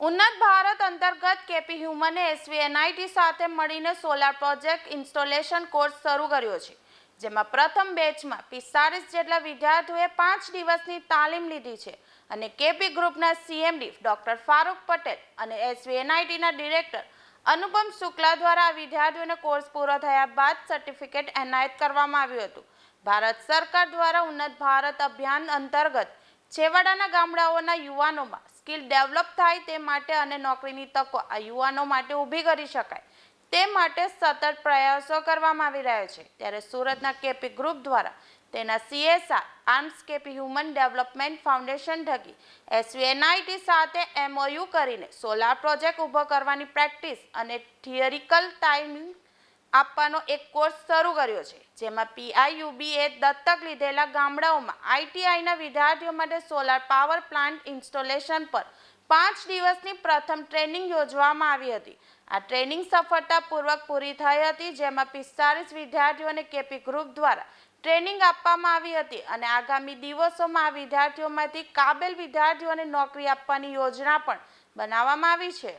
ઉન્નત ભારત અંતર્ગત KP હ્યુમને SVNIT સાથે મળીને સોલાર પ્રોજેક્ટ ઇન્સ્ટોલેશન કોર્સ શરૂ કર્યો છે, જેમાં પ્રથમ બેચમાં પિસ્તાળીસ જેટલા વિદ્યાર્થીઓએ પાંચ દિવસની તાલીમ લીધી છે અને કેપી ગ્રુપના સીએમડી ડોક્ટર ફારૂક પટેલ અને એસવીએનઆઈટીના ડિરેક્ટર અનુપમ શુક્લા દ્વારા આ વિદ્યાર્થીઓને કોર્સ પૂરો થયા બાદ સર્ટિફિકેટ એનાયત કરવામાં આવ્યું હતું. ભારત સરકાર દ્વારા ઉન્નત ભારત અભિયાન અંતર્ગત છેવાડાના ગામડાઓના યુવાનોમાં સ્કિલ ડેવલપ થાય તે માટે અને નોકરીની તકો યુવાનો માટે ઊભી કરી શકાય. તે માટે સતત પ્રયાસો કરવામાં આવી રહ્યા છે. ત્યારે સુરતના કેપી ગ્રુપ દ્વારા તેના CSR, arms KP human development foundation થકી એસવીએનઆઈટી સાથે એમઓયુ કરીને સોલાર પ્રોજેક્ટ ઊભો કરવાની પ્રેક્ટિસ અને થિયરિકલ ટાઈમિંગ આપવાનો એક કોર્સ શરૂ કર્યો છે, જેમાં પીઆઈયુબીએ દત્તક લીધેલા ગામડાઓમાં આઈટીઆઈના વિદ્યાર્થીઓ માટે સોલાર પાવર પ્લાન્ટ ઇન્સ્ટોલેશન પર પાંચ દિવસની પ્રથમ ટ્રેનિંગ યોજવામાં આવી હતી. આ ટ્રેનિંગ સફળતાપૂર્વક પૂરી થઈ હતી, જેમાં પિસ્તાળીસ વિદ્યાર્થીઓને કેપી ગ્રુપ દ્વારા ટ્રેનિંગ આપવામાં આવી હતી અને આગામી દિવસોમાં આ વિદ્યાર્થીઓમાંથી કાબેલ વિદ્યાર્થીઓને નોકરી આપવાની યોજના પણ બનાવવામાં આવી છે.